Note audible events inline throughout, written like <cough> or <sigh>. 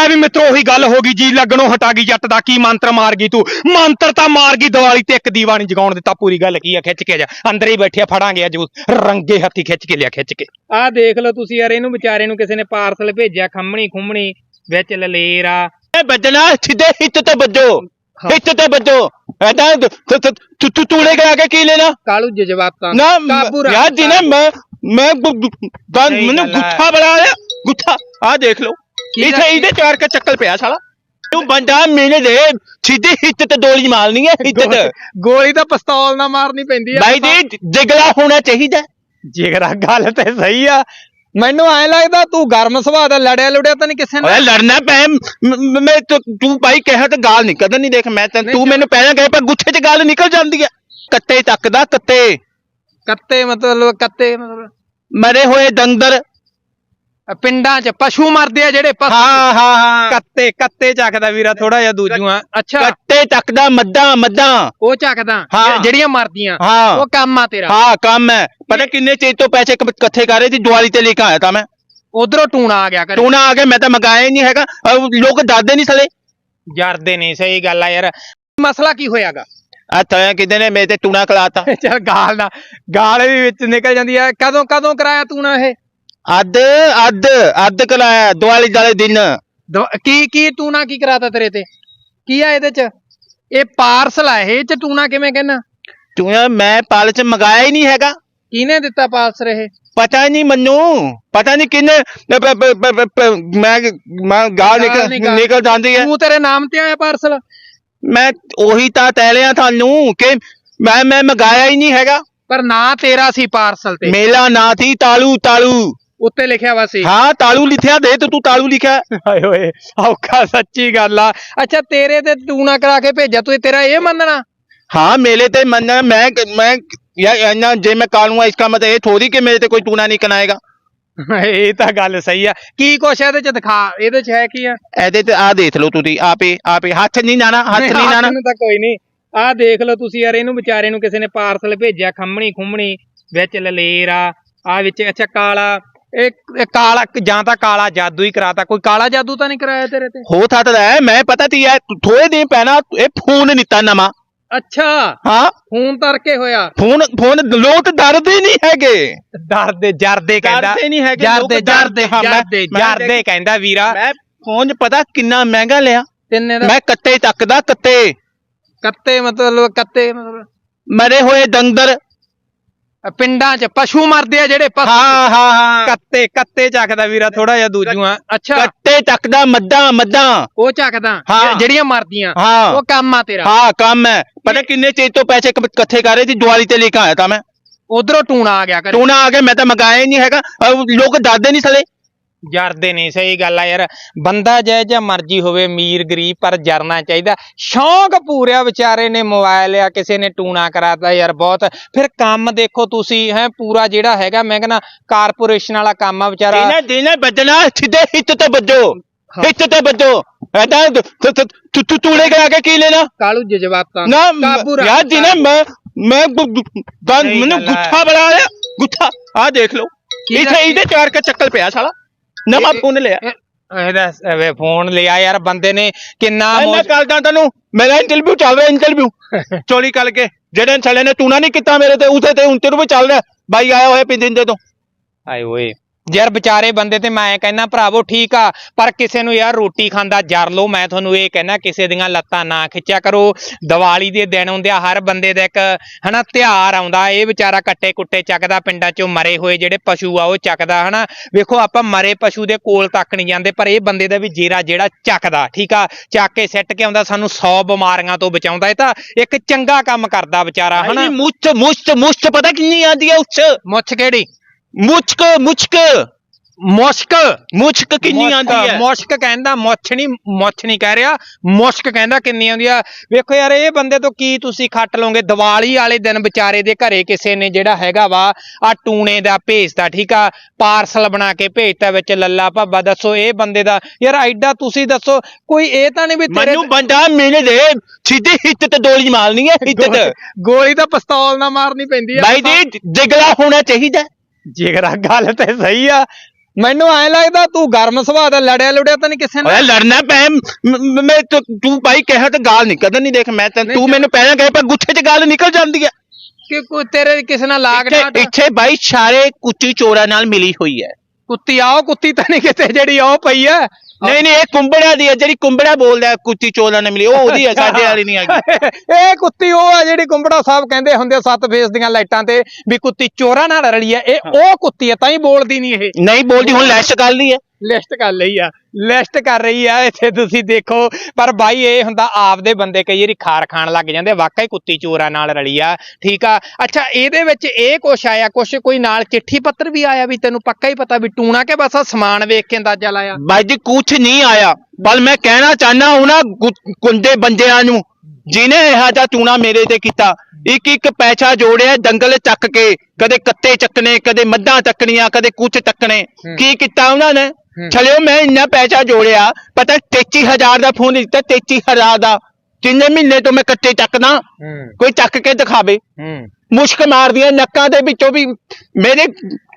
ਲੈ ਵੀ ਮਿੱਤਰੋ ਉਹੀ ਗੱਲ ਹੋ ਗਈ ਜੀ ਲੱਗਣੋਂ ਹਟਾ ਗਈ ਜੱਟ ਦਾ ਕੀ ਮੰਤਰ ਮਾਰ ਗਈ ਤੂੰ? ਮੰਤਰ ਤਾਂ ਮਾਰ ਗਈ ਦੀਵਾਲੀ ਤੇ ਇੱਕ ਦੀਵਾ ਨਹੀਂ ਜਗਾਉਣ ਦਿੱਤਾ ਪੂਰੀ ਗੱਲ ਕੀ ਆ ਖਿੱਚ ਕੇ ਜਾ। ਅੰਦਰ ਹੀ ਬੈਠਿਆ ਫੜਾਂਗੇ ਅੱਜ ਰੰਗੇ ਹੱਥੀ ਖਿੱਚ ਕੇ ਲਿਆ ਖਿੱਚ ਕੇ। ਆਹ ਦੇਖ ਲਓ ਤੁਸੀਂ ਯਾਰ ਇਹਨੂੰ ਵਿਚਾਰੇ ਨੂੰ ਕਿਸੇ ਨੇ ਪਾਰਸਲ ਭੇਜਿਆ ਖੰਮਣੀ ਖੁੰਮਣੀ ਵਿੱਚ ਲਲੇਰਾ। ਇਹ ਵੱਜਣਾ ਸਿੱਧੇ ਹਿੱਤ ਤੇ ਵੱਜੋ ਹਿੱਤ ਤੇ ਵੱਜੋ। ਐਦਾਂ ਤੂੰ ਤੂੰ ਤੂੜੇ ਕੇ ਆਗੇ ਕੀ ਲੈਣਾ? ਕਾਲੂ ਜਜ਼ਬਾਤਾਂ ਨਾ ਕਾਬੂ ਰੱਖ, ਯਾਰ ਜੀ ਨਾ ਮੈਂ ਮੈਂ ਮੈਨੂੰ। ਗੁੱਠਾ ਬਣਾ ਲਿਆ ਗੁੱਠਾ। ਆਹ ਦੇਖ ਲਓ। ਕੀ ਇੱਥੇ ਇਹਦੇ ਚਾਰ ਕੇ ਚੱਕਲ ਪਿਆ ਸਾਲਾ। ਤੂੰ ਬੰਦਾ ਮੇਰੇ ਦੇ ਸਿੱਧੇ ਹਿੱਤ ਤੇ ਦੋਲੀ ਮਾਰਨੀ ਹੈ ਹਿੱਤ ਤੇ। ਗੋਲੀ ਤਾਂ ਪਿਸਤੌਲ ਨਾਲ ਮਾਰਨੀ ਪੈਂਦੀ ਆ। ਬਾਈ ਜੀ ਜਿਗਰਾ ਹੋਣਾ ਚਾਹੀਦਾ ਜਿਗਰਾ ਗੱਲ ਤੇ ਸਹੀ ਆ। ਮੈਨੂੰ ਐ ਲੱਗਦਾ ਤੂੰ ਗਰਮ ਸੁਭਾਅ ਦਾ ਲੜਿਆ ਲੁੜਿਆ ਤਾਂ ਨਹੀਂ ਕਿਸੇ ਨਾਲ। ਓਏ ਲੜਨਾ ਪੈ ਮ- ਤੂੰ ਭਾਈ ਕਹਿਆ ਤਾਂ ਗਾਲ ਨਿਕਲਦਾ ਨਹੀਂ ਦੇਖ ਮੈਂ ਤਾਂ ਤੂੰ। ਮੈਨੂੰ ਪਹਿਲਾਂ ਕਹੇ ਪਰ ਗੁੱਠੇ 'ਚ ਗਾਲ ਨਿਕਲ ਜਾਂਦੀ ਹੈ ਕੱਤੇ ਤੱਕਦਾ ਕੱਤੇ। ਕੱਤੇ ਮਤਲਬ ਕੱਤੇ ਮਤਲਬ। ਮਰੇ ਹੋਏ ਡੰਗਰ ਪਿੰਡਾਂ 'ਚ ਪਸ਼ੂ ਮਰਦੇ ਆ ਜਿਹੜੇ ਪਸ਼ੂ ਹਾਂ ਹਾਂ ਹਾਂ। ਕੱਤੇ ਕੱਤੇ ਚੱਕਦਾ ਵੀਰਾ ਥੋੜਾ ਜਿਹਾ ਦੂਜੂਆਂ ਅੱਛਾ। ਕੱਤੇ ਤੱਕਦਾ ਮੱਦਾਂ ਮੱਦਾਂ ਉਹ ਚੱਕਦਾ ਹਾਂ। ਜਿਹੜੀਆਂ ਮਰਦੀਆਂ। ਹਾਂ। ਉਹ ਕੰਮ ਆ ਤੇਰਾ। ਹਾਂ ਕੰਮ ਹੈ। ਪਤਾ ਕਿੰਨੇ ਚੀਜ਼ ਤੋਂ ਪੈਸੇ ਇਕ- ਇਕੱਠੇ ਕਰ ਰਹੇ ਸੀ? ਦਿਵਾਲੀ ਤੇ ਲੈ ਕੇ ਆਇਆ ਤਾਂ ਮੈਂ। ਉਧਰੋਂ ਟੂਣਾ ਆ ਗਿਆ ਕਰ ਟੂਣਾ ਆ ਕੇ ਮੈਂ ਤਾਂ ਮੰਗਾਇਆ ਹੀ ਨਹੀਂ ਹੈਗਾ। ਅਹ ਲੋਕ ਦੱਸਦੇ ਨਹੀਂ ਸਲੇ। ਜਰਦੇ ਨਹੀਂ ਸਹੀ ਗੱਲ ਆ ਯਾਰ। ਮਸਲਾ ਕੀ ਹੋਇਆਗਾ? ਆ ਤਾਂ ਕਿਤੇ ਨੇ ਮੇਰੇ ਤੇ ਟੂਣਾ ਖਲਾਤਾ ਚਲ ਗਾਲ ਨਾ ਗਾਲ ਵੀ ਵਿੱਚ ਨਿਕਲ ਜਾਂਦੀ ਆ। ਕਦੋਂ ਕਦੋਂ ਕਰਾਇਆ ਟੂਣਾ ਇਹ? ਅੱਧ ਅੱਧ ਅੱਧ ਕਲਾਇਆ ਦਿਵਾਲੀ ਵਾਲੇ ਦਿਨ। ਦਵਾ- ਕੀ ਕੀ ਟੂਣਾ ਕੀ ਕਰਾਤਾ ਤੇਰੇ ਤੇ? ਕੀ ਆ ਇਹਦੇ 'ਚ? ਇਹ ਪਾਰਸਲ ਆ ਇਹ 'ਚ ਟੂਣਾ ਕਿਵੇਂ ਕਹਿਣਾ ਤੂੰ ਯਾਰ ਮੈਂ ਪਾਲ ਚ ਮੰਗਾਇਆ ਹੀ ਨਹੀਂ ਹੈਗਾ। ਕਿਹਨੇ ਦਿੱਤਾ ਪਾਰਸਲ ਇਹ? ਪਤਾ ਨਹੀਂ ਮੈਨੂੰ। ਪਤਾ ਨਹੀਂ ਕਿੰਨੇ ਪ- ਪ- ਪ- ਪ- ਪ- ਮੈਂ ਮੈਂ ਗਾਲ ਗਾਲ ਨਿਕਲ ਨਿਕਲ- ਨਿਕਲ ਜਾਂਦੀ ਹੈ। ਤੂੰ ਤੇਰੇ ਨਾਮ ਤੇ ਆਇਆ ਪਾਰਸਲ? ਮੈਂ ਉਹੀ ਤਾਂ ਤੈਲਿਆ ਤੁਹਾਨੂੰ ਕਿ ਮੈਂ ਮੈਂ ਮੰਗਾਇਆ ਹੀ ਨਹੀਂ ਹੈਗਾ। ਪਰ ਨਾਂ ਤੇਰਾ ਸੀ ਪਾਰਸਲ ਤੇ। ਮੇਲਾ ਨਾ ਸੀ ਤਾਲੂ ਤਾਲੂ ਉੱਤੇ ਲਿਖਿਆ ਵਾ ਸੀ। ਹਾਂ ਤਾਲੂ ਲਿਖਿਆ ਦੇ ਤੇ ਤੂੰ ਤਾਲੂ ਲਿਖਿਆ। ਹਾਏ ਓਏ ਔਖਾ ਸੱਚੀ ਗੱਲ ਆ। ਅੱਛਾ ਤੇਰੇ ਤੇ ਟੂਣਾ ਕਰਾ ਕੇ ਭੇਜਿਆ ਤੂੰ ਤੇਰਾ ਇਹ ਮੰਨਣਾ? ਹਾਂ ਮੇਲੇ ਤੇ ਮੰਨ ਮੈਂ ਮੈਂ ਯਾ ਜੇ ਮੈਂ ਕਾਲੂਆ ਇਸਕਾ ਮਤਲਬ ਇਹ ਥੋੜੀ ਕਿ ਮੇਰੇ ਤੇ ਕੋਈ ਟੂਣਾ ਨਹੀਂ ਕਨਾਏਗਾ ਇਹ ਤਾਂ ਗੱਲ ਸਹੀ ਆ। ਕੀ ਕੁਛ ਇਹਦੇ ਚ ਦਿਖਾ ਇਹਦੇ ਚ ਹੈ ਕੀ ਆ? ਇਹਦੇ ਤੇ ਆ ਦੇਖ ਲਓ ਤੁਸੀਂ ਆਪੇ ਆਪੇ ਹੱਥ ਨਹੀਂ ਨਾਣਾ ਹੱਥ ਨਹੀਂ ਨਾਣਾ। ਨੂੰ ਤਾਂ ਕੋਈ ਨਹੀਂ। ਆਹ ਦੇਖ ਲਓ ਤੁਸੀਂ ਯਾਰ ਇਹਨੂੰ ਵਿਚਾਰੇ ਨੂੰ ਕਿਸੇ ਨੇ ਪਾਰਸਲ ਭੇਜਿਆ ਖੰਮਣੀ ਖੁੰਮਣੀ ਵਿੱਚ ਲਲੇਰਾ ਆ ਵਿੱਚ ਅੱਛਾ ਕਾਲਾ ਇਹ ਕਾਲਾ ਜਾਂ ਤਾਂ ਕਾਲਾ ਜਾਦੂ ਹੀ ਕਰਾਤਾ। ਕੋਈ ਕਾਲਾ ਜਾਦੂ ਤਾਂ ਨਹੀਂ ਕਰਾਇਆ ਤੇਰੇ ਤੇ? ਹੋ ਸਕਦਾ ਹੈ ਮੈਂ ਪਤਾ ਤੀ ਹੈ ਥੋੜੇ ਦਿਨ ਪਹਿਲਾਂ ਇਹ ਫੋਨ ਨਿੱਤਾ ਨਵਾਂ। ਅੱਛਾ। ਹਾਂ। ਖੂਨ ਤਰਕੇ ਹੋਇਆ। ਫੋਨ ਫੋਨ ਲੋਕ ਡਰਦੇ ਨਹੀਂ ਹੈਗੇ। ਡਰਦੇ ਜਰਦੇ ਕਹਿੰਦਾ। ਡਰਦੇ ਨਹੀਂ ਹੈਗੇ ਜਰਦੇ ਹਾਂ, ਮੈਂ- ਜਰਦੇ ਕਹਿੰਦਾ ਵੀਰਾ। ਮੈਂ ਫੋਨ ਪਤਾ ਕਿੰਨਾ ਮਹਿੰਗਾ ਲਿਆ। ਤਿੰਨੇ ਦਾ? ਮੈਂ ਕੱਤੇ ਤੱਕਦਾ ਕੱਤੇ ਕੱਤੇ ਮਤਲਬ ਕੱਤੇ ਮਤਲਬ। ਮਰੇ ਹੋਏ ਡੰਗਰ। ਅ, ਪਿੰਡਾਂ 'ਚ ਪਸ਼ੂ ਮਰਦੇ ਆ ਜਿਹੜੇ ਪਸ਼ੂ ਹਾਂ ਹਾਂ ਹਾਂ। ਕੱਤੇ ਕੱਤੇ ਚੱਕਦਾ ਵੀਰਾ ਥੋੜਾ ਜਿਹਾ ਦੂਜੂਆਂ ਅੱਛਾ। ਕੱਤੇ ਤੱਕਦਾ ਮੱਦਾਂ ਮੱਦਾਂ ਉਹ ਚੱਕਦਾ ਹਾਂ। ਜਿਹੜੀਆਂ ਮਰਦੀਆਂ। ਹਾਂ। ਉਹ ਕੰਮ ਆ ਤੇਰਾ। ਹਾਂ ਕੰਮ ਹੈ। ਪਤਾ ਕਿੰਨੇ ਚੀਜ਼ ਤੋਂ ਪੈਸੇ ਇਕ- ਇਕੱਠੇ ਕਰ ਰਹੇ ਸੀ? ਦਿਵਾਲੀ ਤੇ ਲੈ ਕੇ ਆਇਆ ਤਾਂ ਮੈਂ। ਉਧਰੋਂ ਟੂਣਾ ਆ ਗਿਆ ਕਰ ਟੂਣਾ ਆ ਕੇ ਮੈਂ ਤਾਂ ਮੰਗਾਇਆ ਹੀ ਨਹੀਂ ਹੈਗਾ। ਅਹ ਲੋਕ ਦੱਸਦੇ ਨਹੀਂ ਸਲੇ। ਜਰਦੇ ਨਹੀਂ ਸਹੀ ਗੱਲ ਆ ਯਾਰ। ਬੰਦਾ ਜੈ ਜਾਂ ਮਰਜ਼ੀ ਹੋਵੇ ਅਮੀਰ ਗਰੀਬ ਪਰ ਜਰਨਾ ਚਾਹੀਦਾ। ਸ਼ੌਂਕ ਪੂਰਿਆ ਵਿਚਾਰੇ ਨੇ ਮੋਬਾਈਲ ਆ ਕਿਸੇ ਨੇ ਟੂਣਾ ਕਰਾਤਾ ਯਾਰ ਬਹੁਤ। ਫਿਰ ਕੰਮ ਦੇਖੋ ਤੁਸੀਂ ਹੈ ਪੂਰਾ ਜਿਹੜਾ ਹੈਗਾ ਮੈਂ ਕਹਿੰਦਾ ਕਾਰਪੋਰੇਸ਼ਨ ਵਾਲਾ ਕੰਮ ਆ ਵਿਚਾਰਾ। ਦਿਨੇ ਦਿਨੇ ਵੱਜਣਾ ਸਿੱਧੇ ਹਿੱਤ ਤੇ ਹਾਂ। ਹਿੱਤ ਤੇ ਵੱਜੋ। ਐਦਾਂ ਤੂੰ ਤੂੰ ਤੂੜੇ ਕੇ ਕੀ ਲੈਣਾ? ਕਾਲੂ ਜਜ਼ਬਾਤਾਂ ਨਾ ਯਾਰ ਜੀ ਨਾ ਮੈਂ ਮੈਂ ਮੈਨੂੰ। ਗੁੱਠਾ ਬਣਾ ਲਿਆ ਗੁੱਠਾ ਆਹ ਦੇਖ ਲਓ। ਇੱਥੇ ਇਹਦੇ ਚਾਰ ਕੇ ਚੱਕਲ ਪਿਆ ਸਾਲਾ। ਨਵਾਂ ਫੋਨ ਲਿਆ। ਇਹ- ਇਹਦਾ ਵੇ ਫੋਨ ਲਿਆ ਯਾਰ ਬੰਦੇ ਨੇ ਕਿੰਨਾ ਮੈਂ ਕਰਦਾ ਤੈਨੂੰ ਮੇਰਾ ਇੰਟਰਵਿਊ ਚੱਲ ਰਿਹਾ ਇੰਟਰਵਿਊ <laughs> ਚੋਰੀ ਕਰਕੇ ਜਿਹੜੇ ਛਲੇ ਨੇ ਟੂਣਾ ਨਹੀਂ ਕੀਤਾ ਮੇਰੇ ਤੇ ਉਥੇ ਤੇ ਇੰਟਰਵਿਊ ਚੱਲ ਰਿਹਾ। ਬਾਈ ਆਇਆ ਹੋਇਆ ਪਿੰਦਿੰਦੇ ਤੋਂ। ਆਏ ਓਏ। ਯਾਰ ਵਿਚਾਰੇ ਬੰਦੇ ਤੇ ਮੈਂ ਕਹਿੰਦਾ ਭਰਾਵੋ ਠੀਕ ਆ ਪਰ ਕਿਸੇ ਨੂੰ ਯਾਰ ਰੋਟੀ ਖਾਂਦਾ ਜਰ ਲੋ ਮੈਂ ਤੁਹਾਨੂੰ ਇਹ ਕਹਿੰਦਾ ਕਿਸੇ ਦੀਆਂ ਲੱਤਾਂ ਨਾ ਖਿੱਚਿਆ ਕਰੋ। ਦੀਵਾਲੀ ਦੇ ਦਿਨ ਹੁੰਦੇ ਆ ਹਰ ਬੰਦੇ ਦਾ ਇੱਕ ਹਨਾ ਤਿਉਹਾਰ ਆਉਂਦਾ ਇਹ ਵਿਚਾਰਾ ਕੱਟੇ ਕੁੱਟੇ ਚੱਕਦਾ ਪਿੰਡਾਂ ਚੋਂ ਮਰੇ ਹੋਏ ਜਿਹੜੇ ਪਸ਼ੂ ਆ ਉਹ ਚੱਕਦਾ ਹਨਾ। ਵੇਖੋ ਆਪਾਂ ਮਰੇ ਪਸ਼ੂ ਦੇ ਕੋਲ ਤੱਕ ਨਹੀਂ ਜਾਂਦੇ ਪਰ ਇਹ ਬੰਦੇ ਦਾ ਵੀ ਜੇਰਾ ਜਿਹੜਾ ਚੱਕਦਾ ਠੀਕ ਆ। ਚੱਕ ਕੇ ਸਿੱਟ ਕੇ ਆਉਂਦਾ ਸਾਨੂੰ 100 ਬਿਮਾਰੀਆਂ ਤੋਂ ਬਚਾਉਂਦਾ ਇਹ ਤਾਂ ਇੱਕ ਚੰਗਾ ਕੰਮ ਕਰਦਾ ਵਿਚਾਰਾ ਹਨਾ। ਮੁੱਛ ਮੁੱਛ ਮੁੱਛ ਪਤਾ ਕਿੰਨੀ ਆਂਦੀ ਹੈ ਉੱਚ ਮੁੱਛ ਕਿਹੜੀ? ਮੁੱਛਕ ਮੁੱਛਕ ਮੁਸ਼ਕ ਮੁੱਛਕ ਕਿੰਨੀ ਆਂਦੀ ਹੈ? ਮੁਸ਼ਕ ਕਹਿੰਦਾ ਮੁੱਛ ਨਹੀਂ ਮੁੱਛ ਨਹੀਂ ਕਹਿ ਰਿਹਾ ਮੁਸ਼ਕ ਕਹਿੰਦਾ ਕਿੰਨੀ ਆਉਂਦੀ ਆ। ਵੇਖੋ ਯਾਰ ਇਹ ਬੰਦੇ ਤੋਂ ਕੀ ਤੁਸੀਂ ਖੱਟ ਲਓਗੇ? ਦੀਵਾਲੀ ਵਾਲੇ ਦਿਨ ਵਿਚਾਰੇ ਦੇ ਘਰੇ ਕਿਸੇ ਨੇ ਜਿਹੜਾ ਹੈਗਾ ਵਾ ਆ ਟੂਣੇ ਦਾ ਭੇਜਦਾ ਠੀਕ ਆ? ਪਾਰਸਲ ਬਣਾ ਕੇ ਭੇਜਤਾ ਵਿੱਚ ਲੱਲਾ ਭੱਬਾ ਦੱਸੋ ਇਹ ਬੰਦੇ ਦਾ। ਯਾਰ ਐਡਾ ਤੁਸੀਂ ਦੱਸੋ ਕੋਈ ਇਹ ਤਾਂ ਨਹੀਂ ਵੀ ਤੇਰੇ ਮੈਨੂੰ ਬੰਦਾ ਮਿਲ ਦੇ ਸਿੱਧੀ ਹਿੱਤ ਤੇ ਦੋਲੀ ਮਾਰਨੀ ਹੈ ਹਿੱਤ ਤੇ। ਗੋਲੀ- ਗੋਲੀ ਤਾਂ ਪਿਸਤੌਲ ਨਾਲ ਮਾਰਨੀ ਪੈਂਦੀ ਆ। ਬਾਈ ਜੀ ਜਿਗਰਾ ਹੋਣਾ ਚਾਹੀਦਾ। ਜਿਗਰਾ ਗੱਲ ਤੇ ਸਹੀ ਆ ਮੈਨੂੰ ਐ ਲੱਗਦਾ ਤੂੰ ਗਰਮ ਸੁਭਾਅ ਦਾ ਲੜਿਆ ਲੁੜਿਆ ਤਾਂ ਨਹੀਂ ਕਿਸੇ ਨਾਲ? ਓਏ ਲੜਨਾ ਪੈ ਮ- ਤੂੰ ਤੂੰ ਭਾਈ ਕਿਹਾ ਤੇ ਗਾਲ ਨਿਕਲਦਾ ਨਹੀਂ ਦੇਖ ਮੈਂ ਤਾਂ ਮੈਨੂੰ ਪਹਿਲਾਂ ਕਹੇ ਪਰ ਗੁੱਛੇ 'ਚ ਗਾਲ ਨਿਕਲ ਜਾਂਦੀ ਹੈ ਕਿ ਕੋਈ ਤੇਰੇ ਕਿਸੇ ਨਾਲ ਲਾਗ ਇੱਥੇ ਡਾਟ ਇੱਥੇ ਬਾਈ ਸਾਰੇ ਕੁੱਤੀ ਚੋਰਾਂ ਨਾਲ ਮਿਲੀ ਹੋਈ ਹੈ। ਕੁੱਤੀ ਆਓ ਕੁੱਤੀ ਤਾਂ ਨਹੀਂ ਕਿਤੇ ਜਿਹੜੀ ਉਹ ਪਈ ਐ ਨਹੀਂ ਨਹੀਂ ਇਹ ਕੁੰਬੜਾ ਦੀ ਹੈ ਜਿਹੜੀ ਕੁੰਬੜਾ ਬੋਲਦਾ ਹੈ, ਕੁੱਤੀ ਚੋਰਾਂ ਨਾਲ ਮਿਲੀ ਉਹ ਉਹਦੀ ਹੈ ਸਾਡੇ ਵਾਲੀ ਨਹੀਂ ਹੈਗੀ। <laughs> ਇਹ ਕੁੱਤੀ ਉਹ ਆ ਜਿਹੜੀ ਕੁੰਬੜਾ ਸਾਹਿਬ ਕਹਿੰਦੇ ਹੁੰਦੇ ਆ ਸੱਤ ਫੇਸ ਦੀਆਂ ਲਾਈਟਾਂ ਤੇ ਵੀ ਕੁੱਤੀ ਚੋਰਾਂ ਨਾਲ ਰਲੀ ਐ ਇਹ ਉਹ ਕੁੱਤੀ ਐ ਤਾਂ ਹੀ ਬੋਲਦੀ ਨਹੀਂ ਇਹ। ਨਹੀਂ ਬੋਲਦੀ ਹੁਣ ਲੈਸ਼ ਕਰ ਲਈ ਹੈ। ਲਿਸਟ ਕਰ ਲਈ ਆ ਲਿਸਟ ਕਰ ਰਹੀ ਆ ਇੱਥੇ ਤੁਸੀਂ ਦੇਖੋ ਪਰ ਬਾਈ ਇਹ ਹੁੰਦਾ ਆਪਦੇ ਬੰਦੇ ਕਈ ਵਾਰੀ ਖਾਰ ਖਾਣ ਲੱਗ ਜਾਂਦੇ ਆ, ਵਾਕਈ ਕੁੱਤੀ ਚੋਰਾਂ ਨਾਲ ਰਲੀ ਆ ਠੀਕ ਆ ਅੱਛਾ ਇਹਦੇ ਵਿੱਚ ਇਹ ਕੁਛ ਆਇਆ ਕੁਛ ਕੋਈ ਨਾਲ ਚਿੱਠੀ ਪੱਤਰ ਵੀ ਆਇਆ ਵੀ ਤੈਨੂੰ ਪੱਕਾ ਹੀ ਪਤਾ ਵੀ ਟੂਣਾ ਕੇ ਬਸ ਆਹ ਸਮਾਨ ਵੇਖ ਕੇ ਅੰਦਾਜ਼ਾ ਲਾਇਆ ਬਾਈ ਜੀ ਕੁਛ ਨਹੀਂ ਆਇਆ ਪਰ ਮੈਂ ਕਹਿਣਾ ਚਾਹਨਾ ਉਹਨਾਂ ਕੁੰਦੇ ਬੰਦਿਆਂ ਨੂੰ ਜਿਨੇ ਇਹ ਜਿਹਾ ਟੂਣਾ ਮੇਰੇ ਤੇ ਕੀਤਾ ਇੱਕ ਇੱਕ ਪੈਸਾ ਜੋੜਿਆ ਦੰਗਲ ਚੱਕ ਕੇ ਕਦੇ ਕੱਤੇ ਚੱਕਣੇ ਕਦੇ ਮੱਝਾਂ ਚੱਕਣੀਆਂ ਕਦੇ ਕੁਛ ਚੱਕਣੇ। ਕੀ ਕੀਤਾ ਉਹਨਾਂ ਨੇ। ਚਲਿਓ ਮੈਂ ਇੰਨਾ ਪੈਸਾ ਜੋੜਿਆ ਪਤਾ 33000 ਦਾ ਫੋਨ ਦਿੱਤਾ 33000 ਦਾ। ਕਿੰਨੇ ਮਹੀਨੇ ਤੋਂ ਮੈਂ ਕੱਤੇ ਚੱਕਦਾ ਕੋਈ ਚੱਕ ਕੇ ਦਿਖਾਵੇ। ਮੁਸ਼ਕ ਮਾਰਦੀਆਂ ਨੱਕਾਂ ਦੇ ਵਿੱਚੋਂ ਵੀ ਮੇਰੇ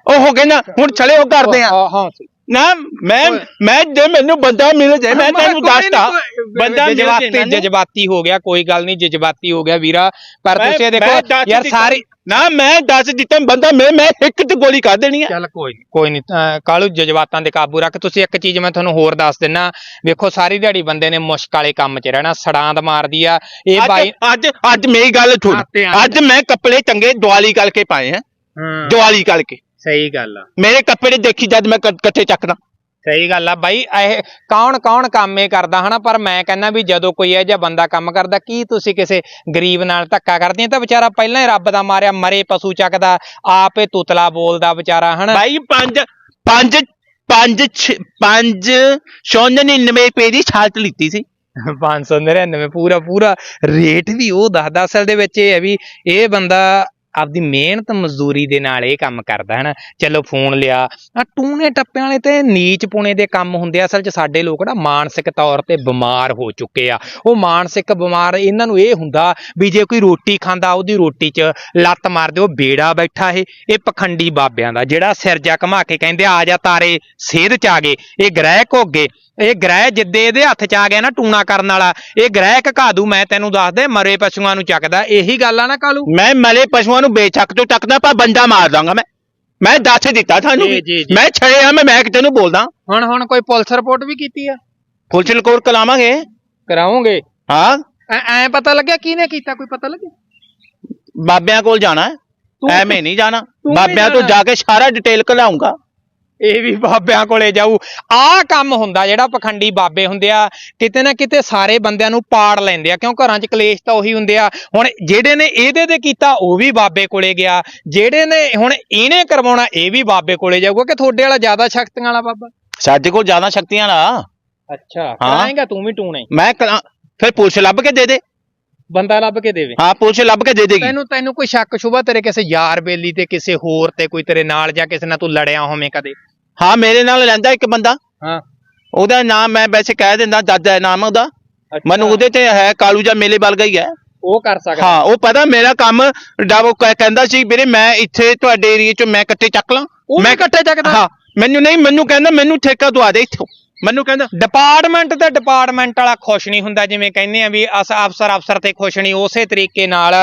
ਉਹ ਹੋ ਗਏ ਨਾ ਹੁਣ ਚਲੇ ਉਹ ਕਰਦੇ ਆ। ਹਾਂ ਹਾਂ ਨਾ ਮੈਂ। ਮੈਂ ਜੇ ਮੈਨੂੰ ਬੰਦਾ ਮਿਲ ਜਾਏ ਮੈਂ ਤੈਨੂੰ ਦੱਸਦਾ। ਬੰਦਾ ਜਜ਼ਬਾਤੀ। ਜਜ਼ਬਾਤੀ ਹੋ ਗਿਆ ਕੋਈ ਗੱਲ ਨਹੀਂ ਜਜ਼ਬਾਤੀ ਹੋ ਗਿਆ ਵੀਰਾ। ਪਰ ਤੁਸੀਂ ਦੇਖੋ ਯਾਰ ਸਾਰੀ ਨਾ ਮੈਂ ਦੱਸ ਦਿੱਤਾ ਬੰਦਾ ਮੈਂ ਮੈਂ ਇੱਕ ਤੇ ਗੋਲੀ ਕਰ ਦੇਣੀ ਆ। ਚੱਲ ਕੋਈ ਕੋਈ ਨਹੀਂ ਕਾਲੂ ਜਜ਼ਬਾਤਾਂ ਦੇ ਕਾਬੂ ਰੱਖ। ਤੁਸੀਂ ਇੱਕ ਚੀਜ਼ ਮੈਂ ਤੁਹਾਨੂੰ ਹੋਰ ਦੱਸ ਦਿੰਨਾ। ਵੇਖੋ ਸਾਰੀ ਦਿਹਾੜੀ ਬੰਦੇ ਨੇ ਮੁਸ਼ਕ ਵਾਲੇ ਕੰਮ 'ਚ ਰਹਿਣਾ ਸੜਾਂਦ ਮਾਰਦੀ ਆ। ਇਹ ਬਾਈ ਅੱਜ ਅੱਜ ਮੇਰੀ ਗੱਲ ਸੁਣ। ਹਾਂ, ਆ- ਅੱਜ ਮੈਂ ਕੱਪੜੇ ਚੰਗੇ ਦਿਵਾਲੀ ਕਰਕੇ ਪਾਏ ਹੈ ਹੂੰ। ਦਿਵਾਲੀ ਕਰਕੇ। ਸਹੀ ਗੱਲ ਆ। ਮੇਰੇ ਕੱਪੜੇ ਦੇਖੀ ਜਦ ਮੈਂ ਇਕੱਠੇ ਚੱਕਦਾ। ਸਹੀ ਗੱਲ ਆ ਬਾਈ ਇਹ ਕੌਣ ਕੌਣ ਕੰਮ ਇਹ ਕਰਦਾ ਹਨਾ ਪਰ ਮੈਂ ਕਹਿੰਦਾ ਵੀ ਜਦੋਂ ਕੋਈ ਇਹ ਜਿਹਾ ਬੰਦਾ ਕੰਮ ਕਰਦਾ ਕੀ ਤੁਸੀਂ ਕਿਸੇ ਗਰੀਬ ਨਾਲ ਧੱਕਾ ਕਰਦੇ ਤਾਂ ਵਿਚਾਰਾ ਪਹਿਲਾਂ ਹੀ ਰੱਬ ਦਾ ਮਾਰਿਆ ਮਰੇ ਪਸ਼ੂ ਚੱਕਦਾ ਆਪੇ ਤੁਤਲਾ ਬੋਲਦਾ ਵਿਚਾਰਾ ਹਨਾ। ਪੰਜ ਪੰਜ ਪੰਜ ਛ- ਪੰਜ 199 ਰੁਪਏ ਦੀ ਛਾਲਟ ਲਿੱਤੀ ਸੀ। 599 ਪੂਰਾ ਪੂਰਾ ਰੇਟ ਵੀ ਉਹ ਦੱਸਦਾ। ਅਸਲ ਦੇ ਵਿੱਚ ਇਹ ਹੈ ਵੀ ਇਹ ਬੰਦਾ ਆਪਦੀ ਮਿਹਨਤ ਮਜ਼ਦੂਰੀ ਦੇ ਨਾਲ ਇਹ ਕੰਮ ਕਰਦਾ ਹੈ ਨਾ ਚਲੋ ਫੋਨ ਲਿਆ। ਆ ਟੂਣੇ ਟੱਪਿਆਂ ਵਾਲੇ ਤੇ ਨੀਚ ਪੁਣੇ ਦੇ ਕੰਮ ਹੁੰਦੇ ਆ। ਅਸਲ 'ਚ ਸਾਡੇ ਲੋਕ ਨਾ ਮਾਨਸਿਕ ਤੌਰ ਤੇ ਬਿਮਾਰ ਹੋ ਚੁੱਕੇ ਆ। ਉਹ ਮਾਨਸਿਕ ਬਿਮਾਰ ਇਹਨਾਂ ਨੂੰ ਇਹ ਹੁੰਦਾ ਵੀ ਜੇ ਕੋਈ ਰੋਟੀ ਖਾਂਦਾ, ਉਹਦੀ ਰੋਟੀ 'ਚ ਲੱਤ ਮਾਰ ਦਿਓ ਬੇੜਾ ਬੈਠਾ ਇਹ। ਇਹ ਪਖੰਡੀ ਬਾਬਿਆਂ ਦਾ, ਜਿਹੜਾ ਸਿਰ ਜਾ ਘਮਾ ਕੇ ਕਹਿੰਦੇ, ਆ ਜਾ ਤਾਰੇ ਸੇਧ 'ਚ ਆ ਗਏ। ਇਹ ਗ੍ਰਹਿ ਘੋਗੇ। ਇਹ ਗ੍ਰਹਿ ਜਿੱਦੇ ਇਹਦੇ ਹੱਥ 'ਚ ਆ ਗਿਆ ਨਾ ਟੂਣਾ ਕਰਨ ਵਾਲਾ ਇਹ ਗ੍ਰਹਿ ਘਕਾਦੂ ਮੈਂ ਤੈਨੂੰ ਦੱਸ ਦੇ ਮਰੇ ਪਸ਼ੂਆਂ ਨੂੰ ਚੱਕਦਾ ਇਹੀ ਗੱਲ ਆ ਨਾ ਕਾਲੂ? ਮੈਂ ਮਲੇ ਪਸ਼ੂਆਂ ਨੂੰ ਬੇਚੱਕ ਤੋਂ ਚੱਕਦਾ ਪਰ ਬੰਦਾ ਮਾਰ ਦਾਂਗਾ ਮੈਂ। ਮੈਂ ਦੱਸ ਦਿੱਤਾ ਤੁਹਾਨੂੰ ਜੀ, ਵੀ। ਜੀ, ਜੀ। ਮੈਂ ਛੜਿਆ ਮੈਂ ਮੈਂ ਕਿਤੇ ਨੂੰ ਬੋਲਦਾ। ਹੁਣ ਹੁਣ ਕੋਈ ਪੁਲਿਸ ਰਿਪੋਰਟ ਵੀ ਕੀਤੀ ਆ? ਪੁਲਿਸ ਕੋਲ ਕਲਾਵਾਂਗੇ ਕਰਾਉਂਗੇ? ਹਾਂ। ਐ ਪਤਾ ਲੱਗਿਆ ਕਿਹਨੇ ਕੀਤਾ ਕੋਈ ਪਤਾ ਲੱਗਿਆ? ਬਾਬਿਆਂ ਕੋਲ ਜਾਣਾ। ਹੈ। ਤੂੰ- ਐਵੇਂ ਨਹੀਂ ਜਾਣਾ। ਵੀ ਬਾਬਿਆਂ ਤੋਂ ਜਾਣਾ। ਜਾ ਕੇ ਸਾਰਾ ਡਿਟੇਲ ਕਲਾਉਂਗਾ ਇਹ ਵੀ ਬਾਬਿਆਂ ਕੋਲੇ ਜਾਊ। ਆਹ ਕੰਮ ਹੁੰਦਾ ਜਿਹੜਾ ਪਖੰਡੀ ਬਾਬੇ ਹੁੰਦੇ ਆ ਕਿਤੇ ਨਾ ਕਿਤੇ ਸਾਰੇ ਬੰਦਿਆਂ ਨੂੰ ਪਾੜ ਲੈਂਦੇ ਆ ਕਿਉਂ ਘਰਾਂ 'ਚ ਕਲੇਸ਼ ਤਾਂ ਉਹੀ ਹੁੰਦੇ ਆ। ਹੁਣ ਜਿਹੜੇ ਨੇ ਇਹਦੇ ਤੇ ਕੀਤਾ ਉਹ ਵੀ ਬਾਬੇ ਕੋਲੇ ਗਿਆ। ਜਿਹੜੇ ਨੇ ਹੁਣ ਇਹਨੇ ਕਰਵਾਉਣਾ ਇਹ ਵੀ ਬਾਬੇ ਕੋਲੇ ਜਾਊਗਾ ਕਿ ਤੁਹਾਡੇ ਵਾਲਾ ਜ਼ਿਆਦਾ ਸ਼ਕਤੀਆਂ ਵਾਲਾ ਬਾਬਾ? ਸਾਡੇ ਕੋਲ ਜ਼ਿਆਦਾ ਸ਼ਕਤੀਆਂ ਵਾਲਾ। ਅੱਛਾ ਕਰਾਏਗਾ ਤੂੰ ਵੀ ਟੂਣੇ ਮੈਂ ਕਲਾ ਫਿਰ ਪੁਲਿਸ ਲੱਭ ਕੇ ਦੇ ਦੇ। ਬੰਦਾ ਲੱਭ ਕੇ ਦੇਵੇ। ਹਾਂ ਪੁਲਿਸ ਲੱਭ ਕੇ ਦੇ ਦੇਗੀ। ਤੈਨੂੰ ਤੈਨੂੰ ਕੋਈ ਸ਼ੱਕ ਸ਼ੁਬਾ ਤੇਰੇ ਕਿਸੇ ਯਾਰ ਬੇਲੀ ਤੇ ਕਿਸੇ ਹੋਰ ਤੇ ਕੋਈ ਤੇਰੇ ਨਾਲ ਜਾਂ ਕਿਸੇ ਨਾਲ ਤੂੰ ਲੜਿਆ ਹੋਵੇਂ ਕਦੇ? ਹਾਂ ਮੇਰੇ ਨਾਲ ਲੈਂਦਾ ਇੱਕ ਬੰਦਾ। ਹਾਂ। ਉਹਦਾ ਨਾਮ ਮੈਂ ਵੈਸੇ ਕਹਿ ਦਿੰਦਾ ਦਾਦਾ ਹੈ ਨਾਮ ਉਹਦਾ। ਮੈਨੂੰ ਉਹਦੇ ਤੇ ਹੈ ਕਾਲੂ ਜਾਂ ਮੇਲੇ ਵੱਲ ਗਈ ਹੈ। ਉਹ ਕਰ ਸਕਦਾ। ਹਾਂ ਉਹ ਪਤਾ ਮੇਰਾ ਕੰਮ ਡਾਵੋ ਕਹਿੰਦਾ ਸੀ ਵੀਰੇ ਮੈਂ ਇੱਥੇ ਤੁਹਾਡੇ ਏਰੀਏ ਚ ਮੈਂ ਕੱਟੇ ਚੱਕ ਲਾਂ। ਮੈਂ ਕੱਟੇ ਚੱਕਦਾ? ਹਾਂ ਮੈਨੂੰ ਨਹੀਂ ਮੈਨੂੰ ਕਹਿੰਦਾ ਮੈਨੂੰ ਠੇਕਾ ਦਵਾ ਦੇ ਇੱਥੋਂ। ਮੈਨੂੰ ਕਹਿੰਦਾ ਡਿਪਾਰਟਮੈਂਟ ਤੇ ਡਿਪਾਰਟਮੈਂਟ ਵਾਲਾ ਖੁਸ਼ ਨਹੀਂ ਹੁੰਦਾ ਜਿਵੇਂ ਕਹਿੰਦੇ ਆ ਵੀ ਅਸ ਅਫਸਰ ਅਫਸਰ ਤੇ ਖੁਸ਼ ਨਹੀਂ ਉਸੇ ਤਰੀਕੇ ਨਾਲ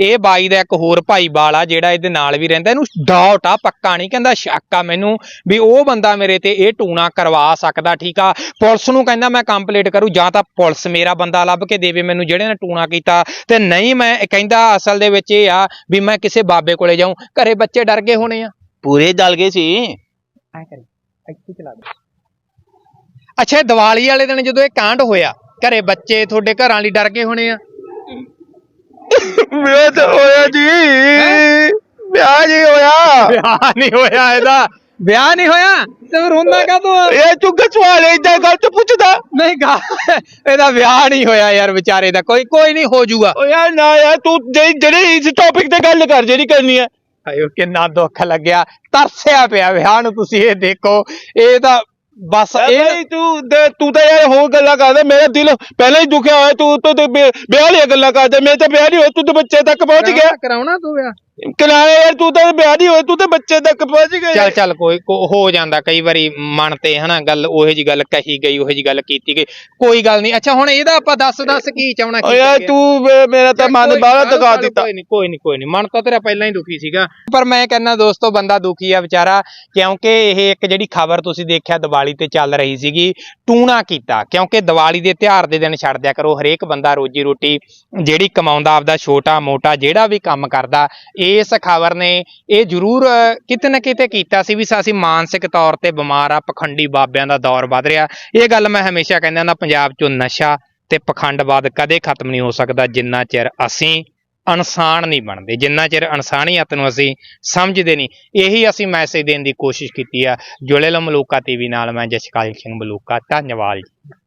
ਇਹ ਬਾਈ ਦਾ ਇੱਕ ਹੋਰ ਭਾਈ ਬਾਲਾ ਜਿਹੜਾ ਇਹਦੇ ਨਾਲ ਵੀ ਰਹਿੰਦਾ ਇਹਨੂੰ ਡਾਊਟ ਆ ਪੱਕਾ ਨਹੀਂ ਕਹਿੰਦਾ ਸ਼ੱਕ ਆ ਮੈਨੂੰ ਵੀ ਉਹ ਬੰਦਾ ਮੇਰੇ ਤੇ ਇਹ ਟੂਣਾ ਕਰਵਾ ਸਕਦਾ ਠੀਕ ਆ? ਪੁਲਿਸ ਨੂੰ ਕਹਿੰਦਾ ਮੈਂ ਕੰਪਲੀਟ ਕਰੂ ਜਾਂ ਤਾਂ ਪੁਲਿਸ ਮੇਰਾ ਬੰਦਾ ਲੱਭ ਕੇ ਦੇਵੇ ਮੈਨੂੰ ਜਿਹੜੇ ਨੇ ਟੂਣਾ ਕੀਤਾ ਤੇ ਨਹੀਂ ਮੈਂ ਕਹਿੰਦਾ ਅਸਲ ਦੇ ਵਿੱਚ ਇਹ ਆ ਵੀ ਮੈਂ ਕਿਸੇ ਬਾਬੇ ਕੋਲੇ ਜਾਊਂ ਘਰੇ ਬੱਚੇ ਡਰ ਗਏ ਹੋਣੇ ਆ। ਪੂਰੇ ਦਲ ਗਏ ਸੀ। ਐ ਕਰੀ ਇੱਥੇ ਚਲਾ ਦੇ। ਅੱਛਾ ਦੀਵਾਲੀ ਵਾਲੇ ਦਿਨ ਜਦੋਂ ਇਹ ਕਾਂਡ ਹੋਇਆ ਘਰੇ ਬੱਚੇ ਤੁਹਾਡੇ ਘਰਾਂ ਲਈ ਡਰ ਗਏ ਹੋਣੇ ਆ? ਵਿਆਹ ਤਾਂ ਹੋਇਆ ਜੀ। ਵਿਆਹ ਜੀ ਹੋਇਆ। ਵਿਆਹ ਨਹੀਂ ਹੋਇਆ ਇਹਦਾ। ਵਿਆਹ ਨਹੀਂ ਹੋਇਆ? ਤੇ ਰੋਂਦਾ ਕਾਹਤੋਂ ਆ? ਇਹ ਤੂੰ ਸਵਾਲ ਇਦਾਂ ਗਲਤ ਪੁੱਛਦਾ। ਨਹੀਂ ਗਾ ਇਹਦਾ ਵਿਆਹ ਨਹੀਂ ਹੋਇਆ ਯਾਰ ਵਿਚਾਰੇ ਦਾ। ਕੋਈ ਕੋਈ ਨਹੀਂ ਹੋ ਜਾਊਗਾ। ਓ ਯਾਰ ਨਾ ਯਾਰ ਤੂੰ ਜਿਹੜੇ ਇਸ ਟੌਪਿਕ ਤੇ ਗੱਲ ਕਰ ਜਿਹੜੀ ਕਰਨੀ ਹੈ ਆਇਓ ਕਿੰਨਾ ਦੁੱਖ ਲੱਗਿਆ। ਤਰਸਿਆ ਪਿਆ ਵਿਆਹ ਨੂੰ ਤੁਸੀਂ ਇਹ ਦੇਖੋ। ਇਹ ਤਾਂ ਬਸ ਇਹ ਤੂੰ ਤੂੰ ਤਾਂ ਯਾਰ ਹੋਰ ਗੱਲਾਂ ਕਰਦਾ ਮੇਰਾ ਦਿਲ ਪਹਿਲਾਂ ਹੀ ਦੁਖਿਆ ਹੋਇਆ ਤੂੰ ਤੇ ਵਿਆਹ- ਵਿਆਹ ਵਾਲੀਆਂ ਗੱਲਾਂ ਕਰਦਾ ਮੇਰੇ ਤਾਂ ਵਿਆਹ ਨਹੀਂ ਹੋਇਆ ਤੂੰ ਤਾਂ ਬੱਚੇ ਤੱਕ ਪਹੁੰਚ ਗਿਆ। ਕਰਾਉਣਾ ਤੂੰ ਵਿਆਹ। ਕਿਨਾਰੇ ਯਾਰ ਤੂੰ ਤਾਂ ਵਿਆਹ ਨਹੀਂ ਹੋਇਆ ਤੂੰ ਤਾਂ ਬੱਚੇ ਤੱਕ ਪਹੁੰਚ ਗਿਆ ਚੱਲ ਚੱਲ ਕੋਈ ਕੋ- ਹੋ ਜਾਂਦਾ ਕਈ ਵਾਰੀ ਮਨ ਤੇ ਹਨਾ ਗੱਲ ਉਹੇ ਜੀ ਗੱਲ ਕਹੀ ਗਈ ਉਹੇ ਜੀ ਗੱਲ ਕੀਤੀ ਗਈ। ਕੋਈ ਗੱਲ ਨਹੀਂ ਅੱਛਾ ਹੁਣ ਇਹਦਾ ਆਪਾਂ ਦੱਸ ਦੱਸ ਕੀ ਚਾਹਣਾ ਓ ਯਾਰ ਤੂੰ ਵੇ- ਮੇਰਾ ਤਾਂ ਮਨ ਬਾਹਲਾ ਦਗਾ ਦਿੱਤਾ। ਕੋਈ ਨਹੀਂ ਕੋਈ ਨਹੀਂ ਕੋਈ ਨਹੀਂ ਮਨ ਤਾਂ ਤੇਰਾ ਪਹਿਲਾਂ ਹੀ ਦੁਖੀ ਸੀਗਾ। ਪਰ ਮੈਂ ਕਹਿੰਦਾ ਦੋਸਤੋ ਬੰਦਾ ਦੁਖੀ ਆ ਵਿਚਾਰਾ ਕਿਉਂਕਿ ਇਹ ਇੱਕ ਜਿਹੜੀ ਖਬਰ ਤੁਸੀਂ ਦੇਖਿਆ ਦੀਵਾਲੀ ਤੇ ਚੱਲ ਰਹੀ ਸੀਗੀ ਟੂਣਾ ਕੀਤਾ। ਕਿਉਂਕਿ ਦੀਵਾਲੀ ਦੇ ਤਿਉਹਾਰ ਦੇ ਦਿਨ ਛੱਡ ਦਿਆ ਕਰੋ ਹਰੇਕ ਬੰਦਾ ਰੋਜੀ ਰੋਟੀ ਜਿਹੜੀ ਕਮਾਉਂਦਾ ਆਪਦਾ ਛੋਟਾ ਮੋਟਾ ਜਿਹੜਾ ਵੀ ਕੰਮ ਕਰਦਾ ਇਸ ਖਬਰ ਨੇ, ਇਹ ਜ਼ਰੂਰ ਕਿਤੇ ਨਾ ਕਿਤੇ ਕੀਤਾ ਸੀ ਵੀ ਅਸੀਂ ਮਾਨਸਿਕ ਤੌਰ ਤੇ ਬਿਮਾਰ ਆ, ਪਖੰਡੀ ਬਾਬਿਆਂ ਦਾ ਦੌਰ ਵੱਧ ਰਿਹਾ। ਇਹ ਗੱਲ ਮੈਂ ਹਮੇਸ਼ਾ ਕਹਿੰਦਾ ਨਾ, ਪੰਜਾਬ 'ਚੋਂ ਨਸ਼ਾ ਤੇ ਪਖੰਡਵਾਦ ਕਦੇ ਖਤਮ ਨਹੀਂ ਹੋ ਸਕਦਾ ਜਿੰਨਾ ਚਿਰ ਅਸੀਂ ਇਨਸਾਨ ਨਹੀਂ ਬਣਦੇ, ਜਿੰਨਾ ਚਿਰ ਇਨਸਾਨੀਅਤ ਨੂੰ ਅਸੀਂ ਸਮਝਦੇ ਨਹੀਂ। ਇਹੀ ਅਸੀਂ ਮੈਸੇਜ ਦੇਣ ਦੀ ਕੋਸ਼ਿਸ਼ ਕੀਤੀ ਆ। ਜੁੜੇ ਲੋ ਮਲੂਕਾ ਟੀਵੀ ਨਾਲ, ਮੈਂ ਜਸ਼ਕਾਲ ਸਿੰਘ ਮਲੂਕਾ, ਧੰਨਵਾਦ ਜੀ।